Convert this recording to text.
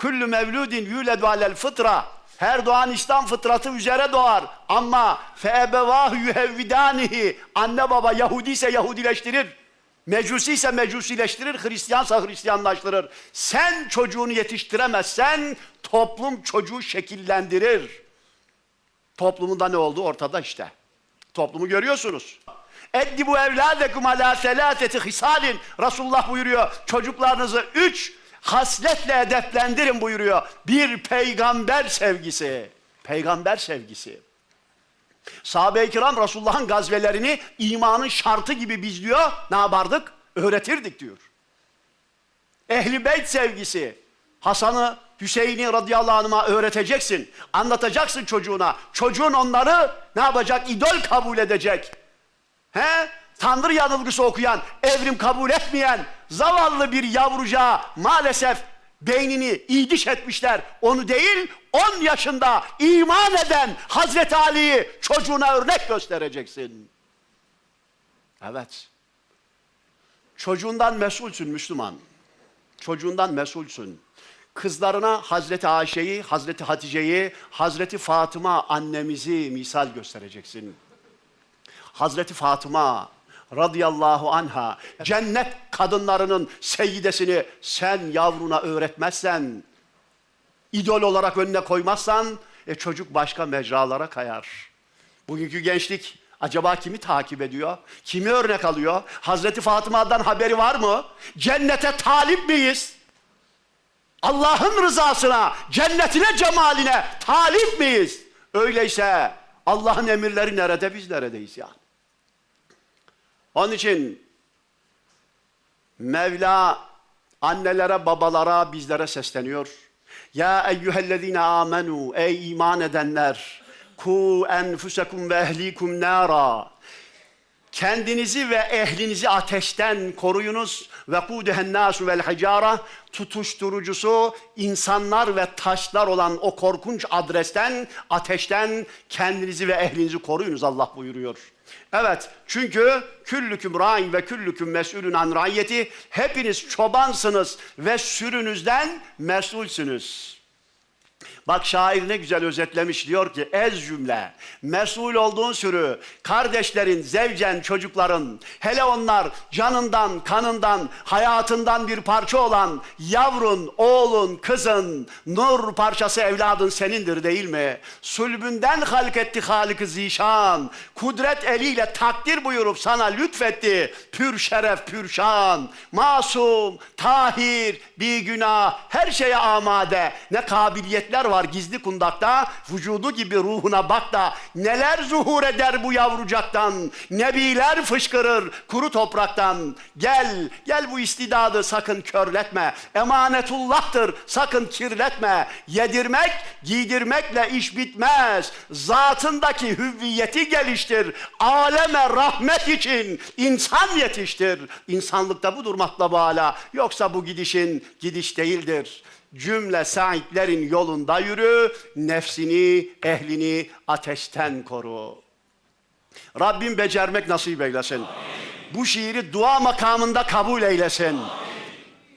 Kullu mevludin yuledu alel fıtra. Her doğan İslam fıtratı üzere doğar. Ama feebevahu yuhevvidanihi. Anne baba Yahudi ise Yahudileştirir. Mecusi ise mecusileştirir, Hristiyansa Hristiyanlaştırır. Sen çocuğunu yetiştiremezsen toplum çocuğu şekillendirir. Toplumunda ne oldu ortada işte. Toplumu görüyorsunuz. Eddibu evladekum ala selateti hisalin. Resulullah buyuruyor. Çocuklarınızı üç hasletle edeplendirin buyuruyor. Bir peygamber sevgisi. Peygamber sevgisi. Sahabe-i kiram Resulullah'ın gazvelerini imanın şartı gibi biz diyor. Ne yapardık? Öğretirdik diyor. Ehli beyt sevgisi. Hasan'ı, Hüseyin'i radıyallahu anh'a öğreteceksin. Anlatacaksın çocuğuna. Çocuğun onları ne yapacak? İdol kabul edecek. He? Tanrı yanılgısı okuyan, evrim kabul etmeyen zavallı bir yavrucağa maalesef beynini idiş etmişler. Onu değil, 10 yaşında iman eden Hazreti Ali'yi çocuğuna örnek göstereceksin. Evet. Çocuğundan mesulsün Müslüman. Çocuğundan mesulsün. Kızlarına Hazreti Ayşe'yi, Hazreti Hatice'yi, Hazreti Fatıma annemizi misal göstereceksin. Hazreti Fatıma radıyallahu anha cennet kadınlarının seyyidesini sen yavruna öğretmezsen, idol olarak önüne koymazsan e, çocuk başka mecralara kayar. Bugünkü gençlik acaba kimi takip ediyor? Kimi örnek alıyor? Hazreti Fatıma'dan haberi var mı? Cennete talip miyiz? Allah'ın rızasına, cennetine, cemaline talip miyiz? Öyleyse Allah'ın emirleri nerede, biz neredeyiz yani? Onun için Mevla annelere, babalara, bizlere sesleniyor. Ya eyyühellezine amenu, ey iman edenler, ku enfusekum ve ehlikum nara. Kendinizi ve ehlinizi ateşten koruyunuz. Ve kudehen nasu vel hicara tutuşturucusu insanlar ve taşlar olan o korkunç adresten, ateşten kendinizi ve ehlinizi koruyunuz Allah buyuruyor. Evet çünkü küllüküm rain ve küllüküm mesulün an raiyeti hepiniz çobansınız ve sürünüzden mesulsünüz. Bak şair ne güzel özetlemiş diyor ki ez cümle mesul olduğun sürü kardeşlerin, zevcen, çocukların hele onlar canından, kanından, hayatından bir parça olan yavrun, oğlun, kızın, nur parçası evladın senindir değil mi? Sulbünden halk etti Halık-ı Zişan. Kudret eliyle takdir buyurup sana lütfetti. Pür şeref, pür şan. Masum, tahir, bir günah, her şeye amade. Ne kabiliyetler var gizli kundakta. Vücudu gibi ruhuna bak da neler zuhur eder bu yavrucaktan. Nebiler fışkırır kuru topraktan. Gel, gel bu istidadı sakın körletme. Emanetullah'tır sakın kirletme. Yedirmek, giydirmekle iş bitmez. Zatındaki hüviyeti geliştir. Aleme rahmet için insan yetiştir. İnsanlıkta budur matlab âlâ. Yoksa bu gidişin gidiş değildir. Cümle sahiplerin yolunda yürü, nefsini, ehlini ateşten koru. Rabbim becermek nasip eylesin. Bu şiiri dua makamında kabul eylesin.